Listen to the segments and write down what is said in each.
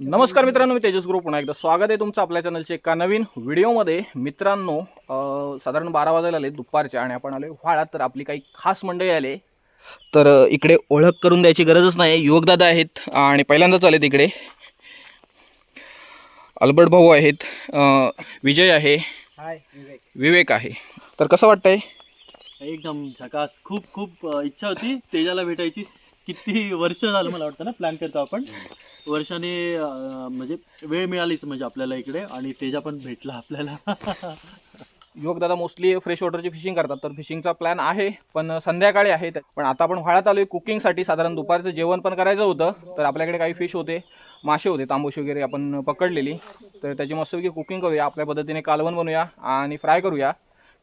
नमस्कार मित्रांनो मी तेजस ग्रुप. पुन्हा एकदा स्वागत आहे तुमचं आपल्या चॅनलच्या एका नवीन व्हिडिओमध्ये. मित्रांनो साधारण बारा वाजायला आले दुपारच्या आणि आपण आलो व्हाळात तर आपली काही खास मंडळी आले. तर इकडे ओळख करून द्यायची गरजच नाही युवकदादा आहेत आणि पहिल्यांदाच आले तिकडे अल्बर्ट भाऊ आहेत विजय आहे विवेक. आहे. तर कसं वाटतंय? एकदम झकास. खूप खूप इच्छा होती तेजाला भेटायची. किती वर्ष झालं मला वाटतं ना प्लॅन करतो आपण. वर्षाने म्हणजे वेळ मिळालीच म्हणजे आपल्याला इकडे आणि तेजा पण भेटला आपल्याला. युवकदादा मोस्टली फ्रेश वॉटरची फिशिंग करतात. तर फिशिंगचा प्लॅन आहे पण संध्याकाळी आहे. पण आता आपण व्हाळात आलोय कुकिंगसाठी साधारण दुपारचं जेवण पण करायचं होतं. तर आपल्याकडे काही फिश होते मासे होते तांबूशी वगैरे आपण पकडलेली. तर त्याची मस्तपैकी कुकिंग करूया आपल्या पद्धतीने कालवण बनवूया आणि फ्राय करूया.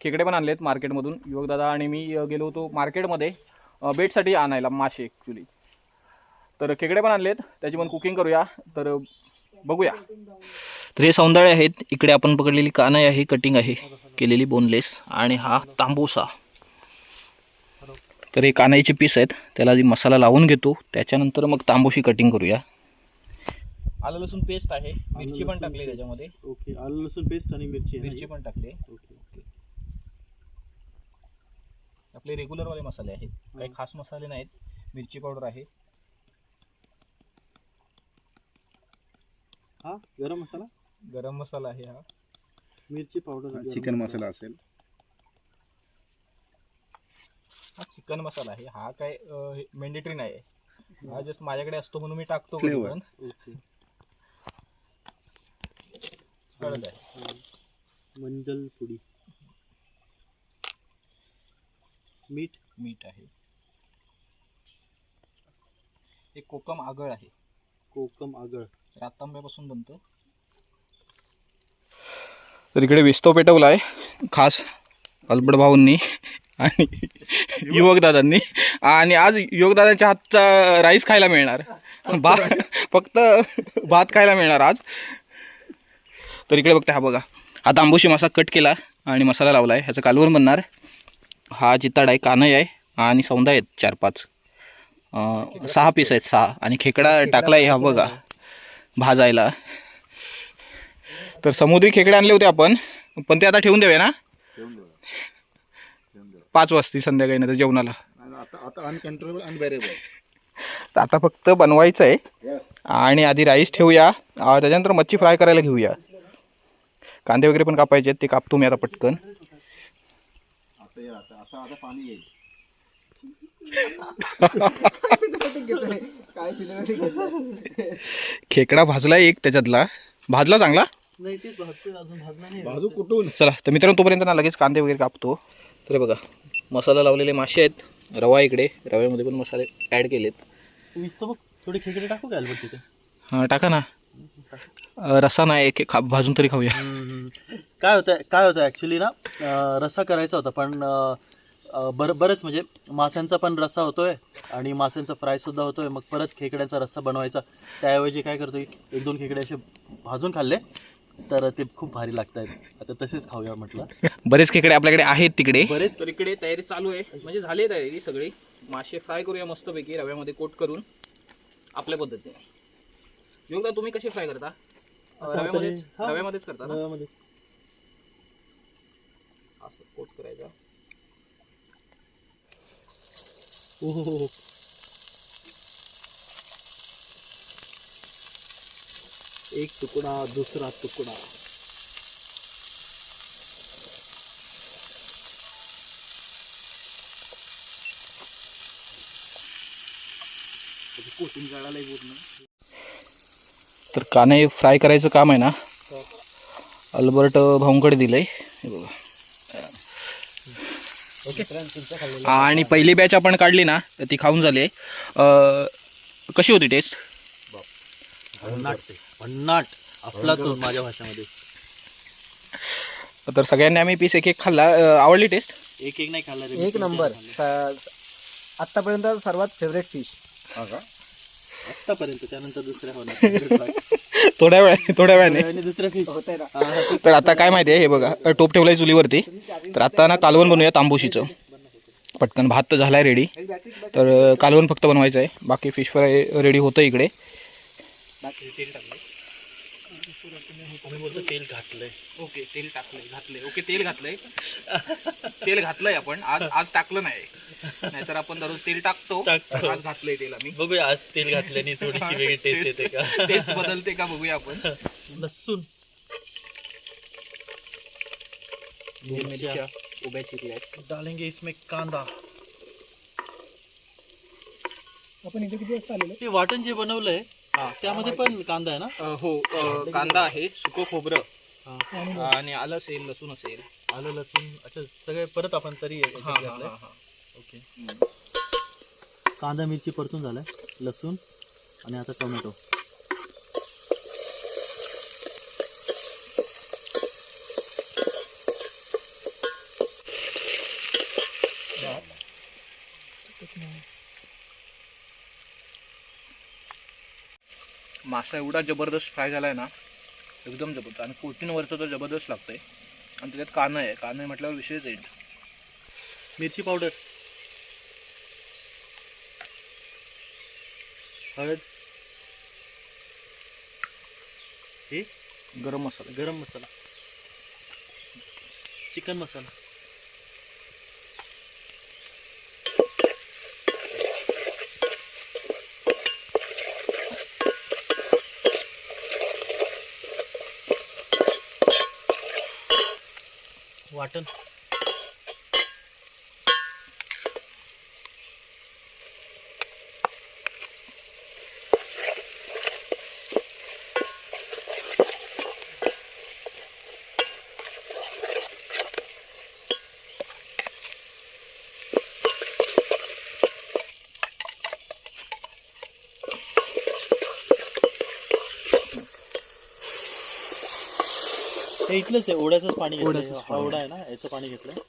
खेकडे पण आणलेत मार्केटमधून युवकदादा आणि मी अ, गेलो होतो मार्केटमध्ये अ, बेटसाठी आणायला मासे ॲक्च्युली तर खेकडे पण आणलेत. त्याची पण कुकिंग करूया. तर बघूया. तर हे सौंदर्य आहेत. इकडे आपण पकडलेली कानाई आहे कटिंग आहे केलेली बोनलेस आणि हा तांबूसा. तर हे कानाईचे पीस आहेत. त्याला आधी मसाला लावून घेतो. त्याच्यानंतर मग तांबूशी कटिंग करूया. आलं लसूण पेस्ट आहे. मिरची पण टाकली त्याच्यामध्ये. ओके आलं लसूण पेस्ट आणि मिरची मिरची? पण टाकली. ओके आपले रेग्युलरवाले मसाले आहेत. काही खास मसाले नाहीत. मिरची पावडर आहे. हा गरम मसाला? गरम मसाला आहे हा. मिरची पावडर चिकन मसाला. असेल. हा चिकन मसाला आहे. हा काय मेंडेटरी नाही आहे. हा जस्ट माझ्याकडे असतो म्हणून मी टाकतो कळत आहे. मंजल पुडी मीठ? मीठ आहे. एक कोकम आगळ आहे. कोकम आगळ. रातांब्यापासून बनतं. तर इकडे विस्तो पेटवला आहे खास अल्बड भाऊंनी आणि युवकदादांनी आणि आज युवकदादांच्या हातचा राईस खायला मिळणार. भात फक्त भात खायला मिळणार आज. तर इकडे बघते हा बघा. हा तांबूशी मासा कट केला आणि मसाला लावला आहे ह्याचं कालवण बनणार. हा जिताड आहे कानय आहे आणि सौंदा आहेत चार पाच. सहा पीस आहेत सहा. आणि खेकडा टाकला आहे हा बघा. भाजायला. तर समुद्री खेकडे आणले होते आपण पण ते आता ठेवून देऊया ना? पाच वाजती संध्याकाळी नाही तर जेवणाला आता आता आता फक्त बनवायचं आहे आणि आधी राईस ठेवूया. त्याच्यानंतर मच्छी फ्राय करायला घेऊया. कांदे वगैरे पण कापायचे आहेत ते कापतो मी आता पटकन. आता खेकडा भाजला एक त्याच्यातला. भाजला चांगला? नाही तेच भाजतोय अजून भाजला नाही. बाजू कुठून? चला तर मित्रांनो तोपर्यंत ना लगेच कांदे वगैरे कापतो. तर बघा मसाला लावलेले मासे आहेत. रवा इकडे रव्यामध्ये पण मसाले ॲड केलेत. विस्त बघ थोडे खेकडे टाकू तिथे? हां टाका ना. अं, रस्सा नाही एक एक खा भाजून तरी खाऊया. काय होतं काय होतं ॲक्च्युली ना अं, रस्सा करायचा होता पण अं, बरं बरंच म्हणजे माशांचा पण रस्सा होतोय आणि माशांचा फ्राय सुद्धा होतोय. मग परत खेकड्याचा रस्सा बनवायचा. त्याऐवजी काय करतोय एक दोन खेकडे असे भाजून खाल्ले तर ते खूप भारी लागत आहेत आता तसेच खाऊया म्हटलं. बरेच खेकडे आपल्याकडे आहेत तिकडे. बरेच तर इकडे तयारी चालू आहे. म्हणजे झाली आहे तयारी सगळी. मासे फ्राय करूया मस्तपैकी रव्यामध्ये कोट करून आपल्या पद्धतीने. योगदा तुम्ही कसे फ्राय करता? असं रव्यामध्ये तरी- हा. रव्यामध्येच करता रव्यामध्ये. असं कोट करायचा ओ हो, हो, हो. एक तुकडा दुसरा तुकडा. पूर्ण तर काने फ्राय करायचं काम आहे ना? अल्बर्ट भाऊंकडे दिलंय. हे बघा. आणि पहिली बॅच आपण काढली ना तर ती खाऊन झाली. कशी होती टेस्ट भन्नाट. तो माझ्या भाषेमध्ये. तर सगळ्यांनी आम्ही पीस एक एक खाल्ला. आवडली टेस्ट एक एक नाही खाल्ला एक नंबर. आतापर्यंत सर्वात फेवरेट फिश का आत्तापर्यंत त्यानंतर दुसऱ्या होणार. थोड्या वेळा थोड्या वेळाने. आणि फिश ना. तर आता काय माहिती आहे हे बघा टोप ठेवलाय चुलीवरती. तर आता ना कालवण बनवूया तांबूशीचं पटकन भात तर झालाय रेडी तर कालवण फक्त बनवायचं आहे बाकी फिश फ्राय रेडी होतं इकडे. तेल तेल घातलंय. ओके तेल टाकलंय घातलंय. ओके तेल घातलंय. तेल घातलंय आपण. आज आज टाकलं नाही. नाहीतर आपण दररोज तेल टाकतो. टाकतो. आज घातलंय तेल आम्ही. बघूया आज तेल घातल्याने थोडीशी वेगळी टेस्ट येते का? टेस्ट बदलते का बघूया आपण. लसूण. मिरच्या उभ्या चिरल्या डालेंगे इसमें कांदा. आपण इथे किती वाजता आलेलो? ते वाटण जे बनवलंय हा. त्यामध्ये पण कांदा आहे ना? अ, हो अ, कांदा आहे सुकं खोबरं. हा. आणि आलं असेल लसूण असेल. आलं लसूण. अच्छा सगळे परत आपण तरी हा, हा. हा, हा. ओके. कांदा मिरची परतून झालाय लसूण आणि आता टोमॅटो. मासा एवढा जबरदस्त फ्राय झालाय ना एकदम जबरदस्त. आणि कोटींवरचं तर जबरदस्त लागतंय. आणि त्याच्यात कानं आहे. कानं म्हटल्यावर विशेष येईल मिरची पावडर. हळद. हे? गरम मसाला. गरम मसाला. चिकन मसाला. वाटण. हे इथलंच आहे ओढ्याचंच पाणी ओढ्याचंच हा पाणी. ओढा आहे ना याचं पाणी आहेत.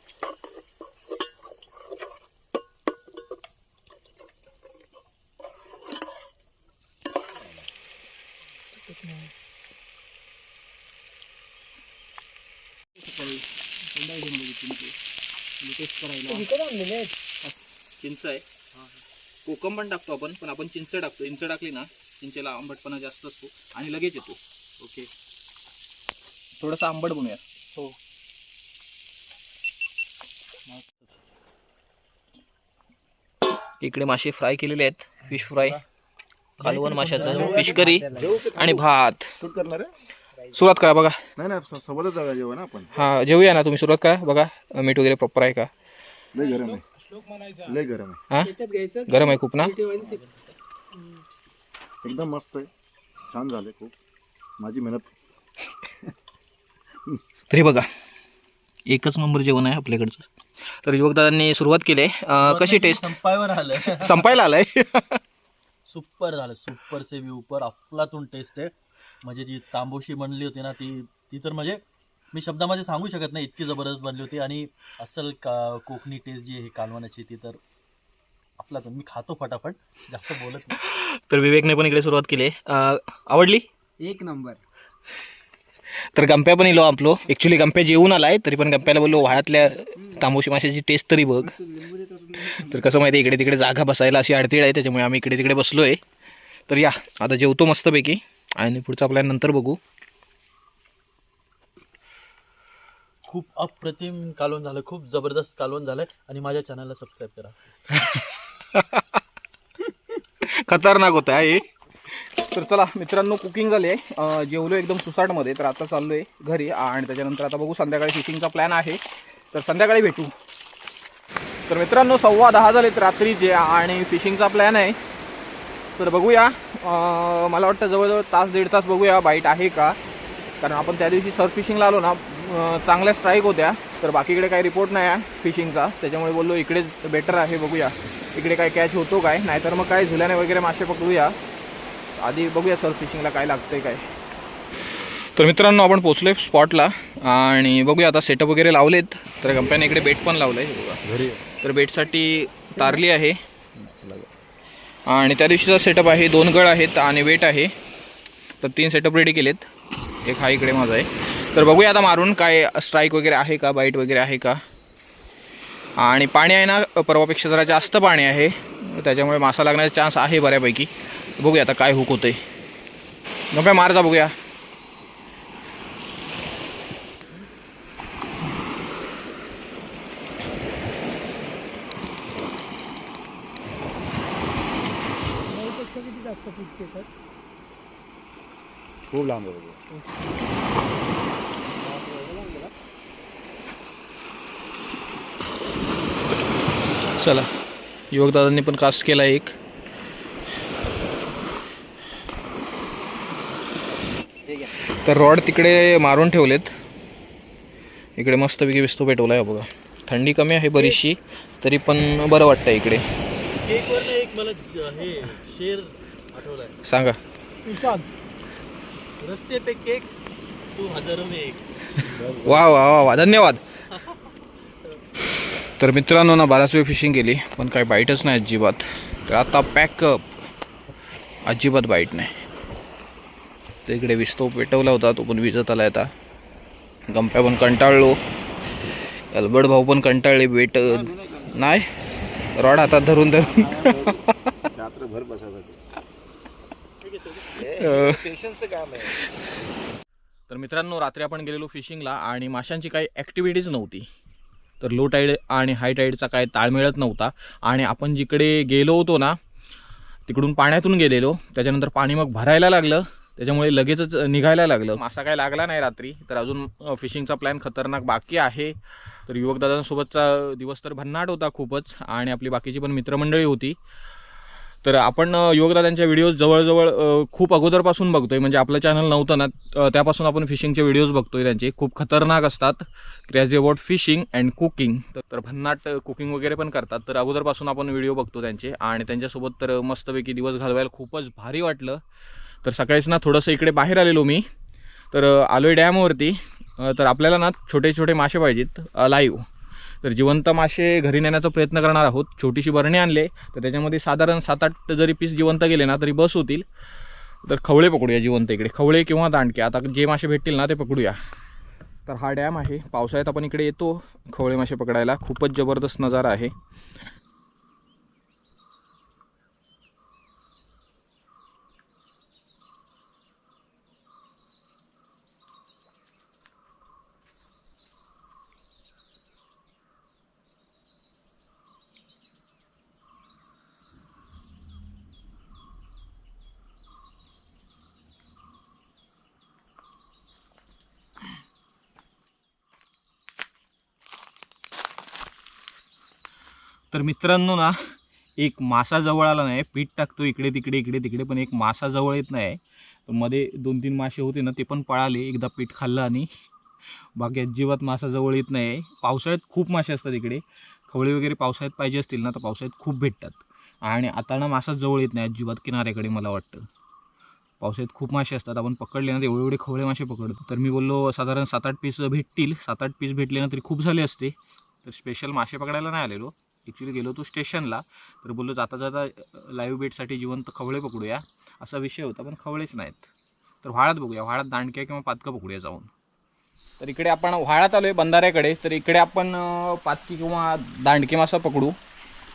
चिंच आहे. कोकम पण टाकतो आपण पण आपण चिंच टाकतो. चिंच टाकली ना चिंचेला आंबटपणा जास्त असतो आणि लगेच येतो. ओके. थोडंसं आंबट बनूया हो. इकडे मासे फ्राय केलेले आहेत. फिश फ्राय कालवण माशाचं फिश करी आणि भात. शूट करणार आहे? सुरुवात करा बघा. नाही नाही सोबतच जाऊया जेवण आपण. हा जेवूया ना तुम्ही. सुरुवात करा बघा. मीठ वगैरे प्रॉपर आहे का? लय गरम आहे. लय गरम आहे. हा? गरम आहे खूप ना? एकदम मस्त आहे. छान झाले खूप. माझी मेहनत. तरी बघा एकच नंबर जेवण आहे आपल्याकडचं. तर युवकदादांनी सुरुवात केली. आहे कशी टेस्ट संपायवर आलं संपायला आलाय? सुपर झालं सुपर से उपर अफलातून टेस्ट आहे. म्हणजे जी तांबोशी बनली होती ना ती ती तर म्हणजे मी शब्दामध्ये सांगू शकत नाही इतकी जबरदस्त बनली होती. आणि असल का कोकणी टेस्ट जी आहे कालवणाची ती तर अफलातून. मी खातो फटाफट जास्त बोलत नाही. तर विवेकने पण इकडे सुरुवात केली. आहे. आवडली? एक नंबर. तर गंप्या पण इलो आपलो. ॲक्च्युली गंप्या जेवून आलाय तरी पण गंप्याला बोललो वाळ्यातल्या तांबोशी माशाची टेस्ट तरी बघ. तर कसं माहिती इकडे तिकडे जागा बसायला अशी अडतीड आहे त्याच्यामुळे आम्ही इकडे तिकडे बसलोय. तर या आता जेवतो मस्तपैकी. आणि पुढचा प्लॅन नंतर बघू. खूप अप्रतिम कालवण झालं खूप जबरदस्त कालवण झालं. आणि माझ्या चॅनलला सबस्क्राईब करा. खतरनाक होतं आहे तर चला मित्रांनो कुकिंग झाली आहे. जेवलो एकदम सुसाटमध्ये तर आता चाललो आहे घरी. आणि त्याच्यानंतर आता बघू संध्याकाळी फिशिंगचा प्लॅन आहे. तर संध्याकाळी भेटू. तर मित्रांनो सव्वा दहा झालेत रात्रीचे आणि फिशिंगचा प्लॅन आहे. तर बघूया. मला वाटतं जवळजवळ तास दीड तास बघूया बाईट आहे का? कारण आपण त्या दिवशी सर्फ फिशिंगला आलो ना चांगल्या स्ट्राईक होत्या. तर बाकीकडे काही रिपोर्ट नाही आहे फिशिंगचा त्याच्यामुळे बोललो इकडेच बेटर आहे बघूया. इकडे काय कॅच होतो काय? नाहीतर मग काय झुल्याने वगैरे मासे पकडूया. आधी बघूया सर्फ फिशिंगला काय लागतंय काय. तर मित्रांनो आपण पोचलोय स्पॉटला आणि बघूया आता सेटअप वगैरे लावलेत. तर कंपनीने इकडे बेट पण लावलं आहे बघा. घरी. तर बेटसाठी तारली आहे. आणि त्या दिवशीचा सेटअप आहे दोन गळ आहेत आणि वेट आहे. तर तीन सेटअप रेडी केलेत. एक हा इकडे माझा आहे. तर बघूया आता मारून काय स्ट्राईक वगैरे आहे का बाईट वगैरे आहे का. आणि पाणी आहे ना परवापेक्षा जरा जास्त पाणी आहे. त्याच्यामुळे मासा लागण्याचा चान्स आहे बऱ्यापैकी. बघूया आता काय हुक होतंय. गप्या मार जा बघूया. खूप लांब. चला युवकदादांनी पण कास्ट केला एक. तर रॉड तिकडे मारून ठेवलेत. इकडे मस्तपैकी विस्तू पेटवला आहे बघा. थंडी कमी आहे बरीचशी तरी पण बरं वाटतं इकडे. एक मला हे शेर सांगा. रस्ते पे केक तू हजारो में एक. वा वा वा वा धन्यवाद. तर मित्रांनो ना बराच वेळ फिशिंग केली पण काही बाईटच नाही अजिबात. तर आता पॅकअप अजिबात बाईट नाही. तर इकडे विस्तव पेटवला होता तो पण विजत आला आता. गंप्या पण कंटाळलो. अलबड भाऊ पण कंटाळले बेट नाही. रॉड हातात धरून धरून. तर मित्रांनो रात्री आपण गेलेलो फिशिंगला आणि माशांची काही ॲक्टिव्हिटीज नव्हती. तर लो टाईड आणि हाय टाईडचा काय ताळमेळच नव्हता. आणि आपण जिकडे गेलो होतो ना तिकडून पाण्यातून गेलेलो. त्याच्यानंतर पाणी मग भरायला लागलं. त्याच्यामुळे लगेचच निघायला लागलं. मासा काय लागला नाही रात्री तर अजून फिशिंगचा प्लॅन खतरनाक बाकी आहे. तर युवकदादांसोबतचा दिवस तर भन्नाट होता खूपच आणि आपली बाकीची पण मित्रमंडळी होती. तर आपण अ, युवकदादांच्या व्हिडिओज जवळजवळ खूप अगोदरपासून बघतोय. म्हणजे आपलं चॅनल नव्हतं ना त्यापासून आपण फिशिंगचे व्हिडिओज बघतोय त्यांचे. खूप खतरनाक असतात. Crazy about fishing and cooking तर भन्नाट कुकिंग वगैरे पण करतात. तर अगोदरपासून आपण व्हिडिओ बघतो त्यांचे. आणि त्यांच्यासोबत तर मस्तपैकी दिवस घालवायला खूपच भारी वाटलं. तर सकाळीच ना थोडंसं इकडे बाहेर आलेलो मी. तर आलोय डॅमवरती. तर आपल्याला ना छोटे छोटे मासे पाहिजेत लाईव्ह तर जिवंत मासे घरी नेण्याचा प्रयत्न करणार आहोत. छोटीशी बरणी आणले तर त्याच्यामध्ये साधारण सात आठ जरी पीस जिवंत गेले ना तरी बस होतील. तर खवळे पकडूया जिवंत इकडे. खवळे किंवा दांडके. आता जे मासे भेटतील ना ते पकडूया. तर हा डॅम आहे. पावसाळ्यात आपण इकडे येतो. खवळे मासे पकडायला खूपच जबरदस्त नजारा आहे. तर मित्रांनो ना एक मासा जवळ आला नाही पीठ टाकतो इकडे तिकडे इकडे तिकडे पण एक मासा जवळ येत नाही. तर मध्ये दोन तीन मासे होते ना ते पण पळाले एकदा पीठ खाल्लं आणि बाकी अजिबात मासा जवळ येत नाही. पावसाळ्यात खूप मासे असतात इकडे. खवळे वगैरे पावसाळ्यात पाहिजे असतील ना तर पावसाळ्यात खूप भेटतात. आणि आता ना मासा जवळ येत नाही अजिबात किनाऱ्याकडे मला वाटतं. पावसाळ्यात खूप मासे असतात आपण पकडले ना तर एवढे एवढे खवळे मासे पकडतो. तर मी बोललो साधारण सात आठ पीस भेटतील. सात आठ पीस भेटले ना तरी खूप झाले असते. तर स्पेशल मासे पकडायला नाही आलेलो. ॲक्च्युली गेलो होतो स्टेशनला तर बोललो जाता जाता लाईव्ह बेटसाठी जिवंत खवळे पकडूया असा विषय होता पण खवळेच नाहीत. तर व्हाळात बघूया व्हाळात दांडक्या किंवा पातकं पकडूया जाऊन. तर इकडे आपण व्हाळात आलो आहे बंधाऱ्याकडे तर इकडे आपण पातकी किंवा दांडकी मासा पकडू.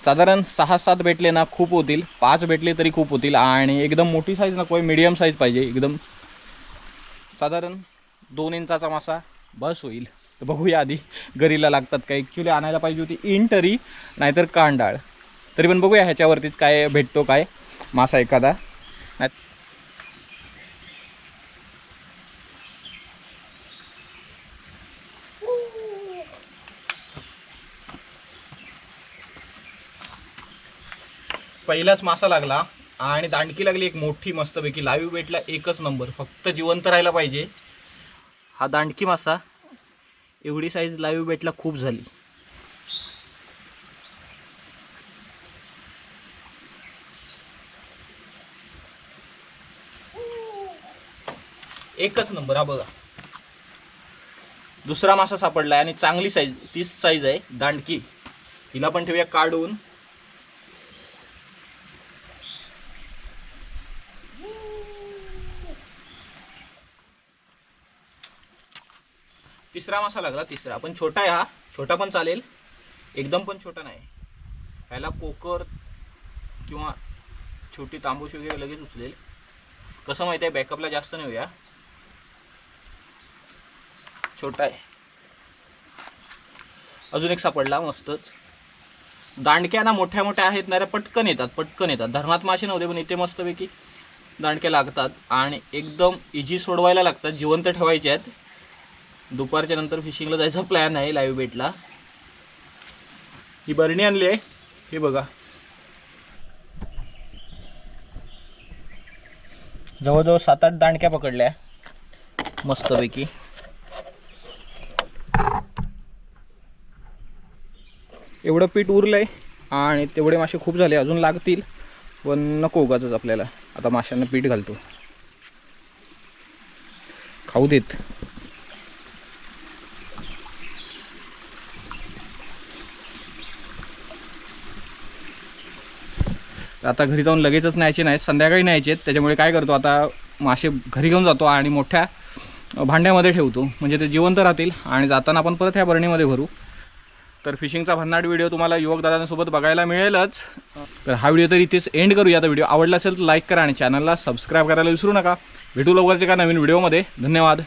साधारण सहा सात भेटले ना खूप होतील पाच भेटले तरी खूप होतील आणि एकदम मोठी साईज नको आहे मीडियम साईज पाहिजे एकदम साधारण दोन इंचाचा मासा बस होईल. तर बघूया आधी गरीला लागतात काय ॲक्च्युली आणायला पाहिजे होती इंटरी नाहीतर कांडाळ. तरी पण बघूया ह्याच्यावरतीच काय भेटतो काय. मासा एखादा. नाही पहिलाच मासा लागला आणि दांडकी लागली एक मोठी मस्तपैकी. लाईव्ह भेटला एकच नंबर. फक्त जिवंत राहायला पाहिजे. हा दांडकी मासा. एवढी साईज लाईव्ह बेटला खूप झाली. एकच नंबर हा बघा. दुसरा मासा सापडलाय आणि चांगली साईज तीस साईज आहे दांडकी. हिला पण ठेवूया काढून. तिसरा मासा लागला तिसरा. पण छोटा आहे हा. छोटा पण चालेल. एकदम पण छोटा नाही. ह्याला कोकर किंवा छोटी तांबूस वगैरे लगेच उचलेल. कसं माहिती आहे? बॅकअपला जास्त नेऊया छोटा आहे. अजून एक सापडला मस्तच. दांडक्या ना मोठ्या मोठ्या आहेत ना पटकन येतात पटकन येतात. धरणात मासे नव्हते पण इथे मस्तपैकी दांडक्या लागतात. आणि एकदम इझी सोडवायला लागतात. जिवंत ठेवायचे आहेत. दुपारच्या नंतर फिशिंगला जायचा प्लॅन आहे लाईव्ह बेटला ही बरणी आणली आहे. हे बघा. जवळजवळ सात आठ दांडक्या पकडल्या. मस्तपैकी. एवढं पीठ उरलंय आणि तेवढे मासे खूप झाले. अजून लागतील पण नको उगाच आपल्याला. आता माशांना पीठ घालतो. खाऊ देत. आता घरी जाऊन लगेचच न्यायचे नाहीत संध्याकाळी न्यायचे आहेत. त्याच्यामुळे काय करतो आता मासे घरी घेऊन जातो आणि मोठ्या भांड्यामध्ये ठेवतो. म्हणजे ते जिवंत राहतील आणि जाताना आपण परत ह्या बरणीमध्ये भरू. तर फिशिंगचा भन्नाट व्हिडिओ तुम्हाला युवक दादांसोबत बघायला मिळेलच. तर हा व्हिडिओ तर इथेच एंड करूया तर व्हिडिओ आवडला असेल तर लाईक करा आणि चॅनलला सबस्क्राईब करायला विसरू नका. भेटू लवकरच्या का नवीन व्हिडिओमध्ये. धन्यवाद.